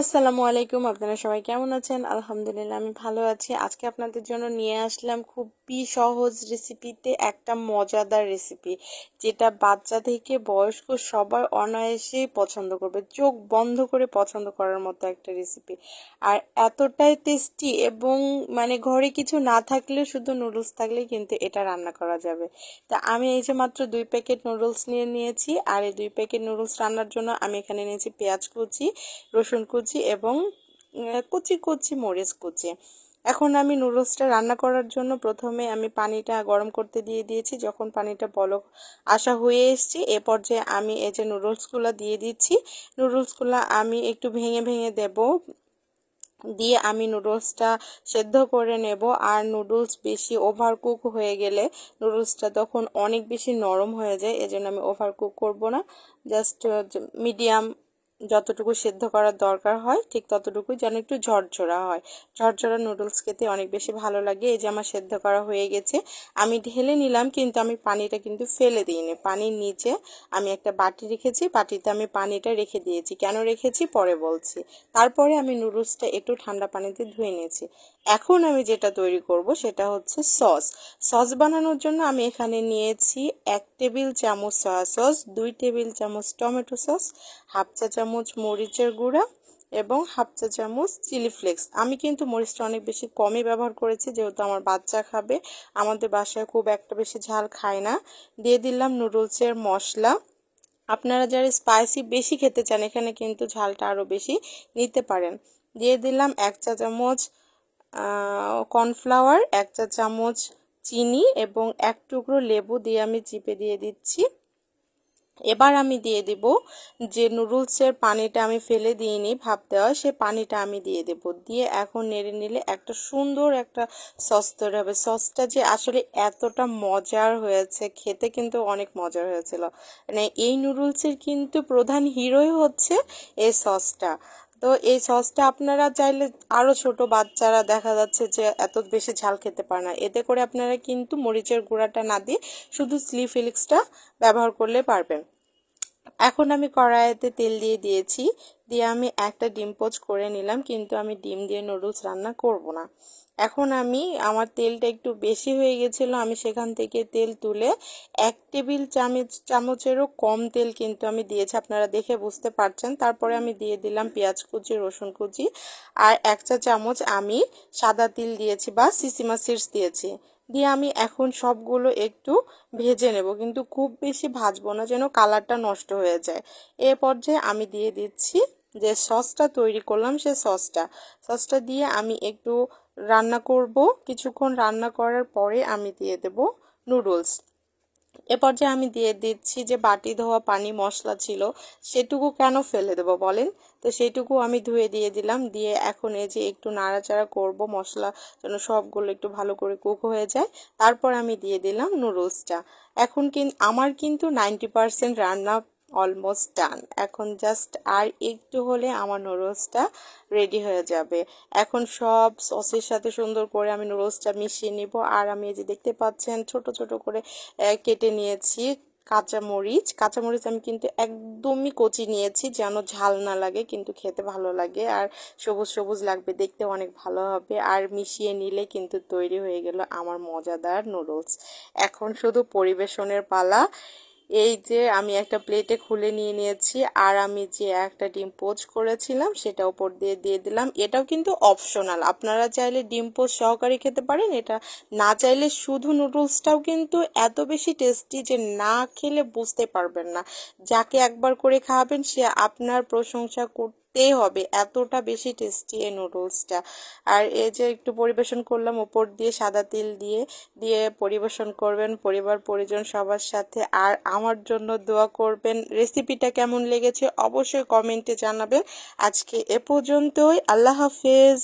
আসসালামু আলাইকুম, আপনারা সবাই কেমন আছেন? আলহামদুলিল্লাহ, আমি ভালো আছি। আজকে আপনাদের জন্য নিয়ে আসলাম খুবই সহজ রেসিপিতে একটা মজাদার রেসিপি, যেটা বাচ্চা থেকে বয়স্ক সবাই অনায়াসেই পছন্দ করবে, চোখ বন্ধ করে পছন্দ করার মতো একটা রেসিপি। আর এতটাই টেস্টি এবং মানে ঘরে কিছু না থাকলে শুধু নুডলস থাকলেই কিন্তু এটা রান্না করা যাবে। তা আমি এই যে মাত্র দুই প্যাকেট নুডলস নিয়ে নিয়েছি, আর এই দুই প্যাকেট নুডলস রান্নার জন্য আমি এখানে নিয়েছি পেঁয়াজ কুচি, রসুন কুচি এবং কুচি কুচি মরিচ কুচি। এখন আমি নুডলসটা রান্না করার জন্য প্রথমে আমি পানিটা গরম করতে দিয়ে দিয়েছি। যখন পানিটা বলক আসা হয়ে এসছে, এ পর্যায়ে আমি এই যে নুডলসগুলো দিয়ে দিচ্ছি। নুডলসগুলো আমি একটু ভেঙে ভেঙে দেব। দিয়ে আমি নুডলসটা সেদ্ধ করে নেব। আর নুডলস বেশি ওভার কুক হয়ে গেলে নুডলসটা তখন অনেক বেশি নরম হয়ে যায়। এজন্য আমি ওভার কুক করব না। জাস্ট মিডিয়াম যতটুকু সেদ্ধ করার দরকার হয়, ঠিক ততটুকু যেন একটু ঝরঝরা হয়। ঝরঝরা নুডলস খেতে অনেক বেশি ভালো লাগে। এই যে আমার সেদ্ধ করা হয়ে গেছে, আমি ঢেলে নিলাম, কিন্তু আমি পানিটা কিন্তু ফেলে দিইনি। পানির নিচে আমি একটা বাটি রেখেছি, বাটিতে আমি পানিটা রেখে দিয়েছি। কেন রেখেছি? পরে বলছি। তারপরে আমি নুডলসটা একটু ঠান্ডা পানিতে ধুয়ে নিয়েছি। এখন আমি যেটা তৈরি করব সেটা হচ্ছে সস। সস বানানোর জন্য আমি এখানে নিয়েছি এক টেবিল চামচ সয়া সস দুই টেবিল চামচ টমেটো সস, হাফ চা চামচ মরিচের গুঁড়া এবং হাফ চা চামচ চিলি ফ্লেক্স। আমি কিন্তু মরিচটা অনেক বেশি কমই ব্যবহার করেছি, যেহেতু আমার বাচ্চা খাবে, আমাদের বাসায় খুব একটা বেশি ঝাল খায় না। দিয়ে দিলাম নুডলসের মশলা। আপনারা যারা স্পাইসি বেশি খেতে চান, এখানে কিন্তু ঝালটা আরও বেশি নিতে পারেন। দিয়ে দিলাম এক চা চামচ কর্নফ্লাওয়ার এক চা চামচ চিনি এবং এক টুকরো লেবু দিয়ে আমি চিপে দিয়ে দিচ্ছি। এবার আমি দিয়ে দিব যে নুডলসের পানিটা আমি ফেলে দিইনি, ভাপ দেওয়া, সে পানিটা আমি দিয়ে দেব। দিয়ে এখন নেড়ে নিলে একটা সুন্দর একটা সস তৈরি হবে। সসটা যে আসলে এতটা মজার হয়েছে, খেতে কিন্তু অনেক মজার হয়েছিল। মানে এই নুডলসের কিন্তু প্রধান হিরোই হচ্ছে এই সসটা তো এই সসটা আপনারা চাইলে আরও ছোট বাচ্চারা দেখা যাচ্ছে যে এত বেশি ঝাল খেতে পারে না। এতে করে আপনারা কিন্তু মরিচের গুঁড়াটা না দিয়ে শুধু স্লি ফিলিক্সটা ব্যবহার করলে পারবেন। এখন আমি কড়াইতে তেল দিয়ে দিয়েছি। দিয়ে আমি একটা ডিম পোচ করে নিলাম, কিন্তু আমি ডিম দিয়ে নুডলস রান্না করব না। এখন আমি, আমার তেলটা একটু বেশি হয়ে গেছিল, আমি সেখান থেকে তেল তুলে এক টেবিল চামচ, চামচেরও কম তেল কিন্তু আমি দিয়েছি, আপনারা দেখে বুঝতে পারছেন। তারপরে আমি দিয়ে দিলাম পেঁয়াজ কুচি, রসুন কুচি, আর এক চা চামচ আমি সাদা তিল দিয়েছি বা সিসিমা সিডস দিয়েছি। দিয়ে আমি এখন সবগুলো একটু ভেজে নেব। কিন্তু খুব বেশি ভাজবো না যেন কালারটা নষ্ট হয়ে যায়। এ পর্যায়ে আমি দিয়ে দিচ্ছি যে সসটা তৈরি করলাম সে সসটা। সসটা দিয়ে আমি একটু রান্না করব। কিছুক্ষণ রান্না করার পরে আমি দিয়ে দেব নুডলস। এ পর্যায়ে আমি দিয়ে দিচ্ছি যে বাটি ধোয়া পানি মশলা ছিল, সেটুকু কেন ফেলে দেবো বলেন? তো সেটুকু আমি ধুয়ে দিয়ে দিলাম, দিয়ে এখন এই যে একটু নাড়াচাড়া করব মশলা যেন সবগুলো একটু ভালো করে কুক হয়ে যায়। তারপর আমি দিয়ে দিলাম নুডলসটা। এখন কিন্তু আমার কিন্তু নাইনটি পারসেন্ট রান্না অলমোস্ট ডান এখন জাস্ট আর একটু হলে আমার নুডলসটা রেডি হয়ে যাবে। এখন সব সসের সাথে সুন্দর করে আমি নুডলসটা মিশিয়ে নিব। আর আমি এই যে দেখতে পাচ্ছেন, ছোট ছোট করে কেটে নিয়েছি কাঁচামরিচ। কাঁচামরিচ আমি কিন্তু একদমই কচি নিয়েছি, যেন ঝাল না লাগে, কিন্তু খেতে ভালো লাগে। আর সবুজ সবুজ লাগবে, দেখতে অনেক ভালো হবে। আর মিশিয়ে নিলে কিন্তু তৈরি হয়ে গেল আমার মজাদার নুডলস এখন শুধু পরিবেশনের পালা। এই যে আমি একটা প্লেটে খুলে নিয়ে নিয়েছি, আর আমি যে একটা ডিম পোচ করেছিলাম সেটা ওপর দিয়ে দিয়ে দিলাম। এটাও কিন্তু অপশনাল আপনারা চাইলে ডিম পোচ সহকারে খেতে পারেন। এটা না চাইলে শুধু নুডলসটাও কিন্তু এত বেশি টেস্টি যে না খেলে বুঝতে পারবেন না। যাকে একবার করে খাওয়াবেন, সে আপনার প্রশংসা করতে করতেই হবে। এতটা বেশি টেস্টি এই নুডলসটা আর এই যে একটু পরিবেশন করলাম ওপর দিয়ে সাদা তিল দিয়ে দিয়ে পরিবেশন করবেন, পরিবার, পরিজন সবার সাথে। আর আমার জন্য দোয়া করবেন রেসিপিটা কেমন লেগেছে অবশ্যই কমেন্টে জানাবেন। আজকে এ পর্যন্তই, আল্লাহ হাফেজ।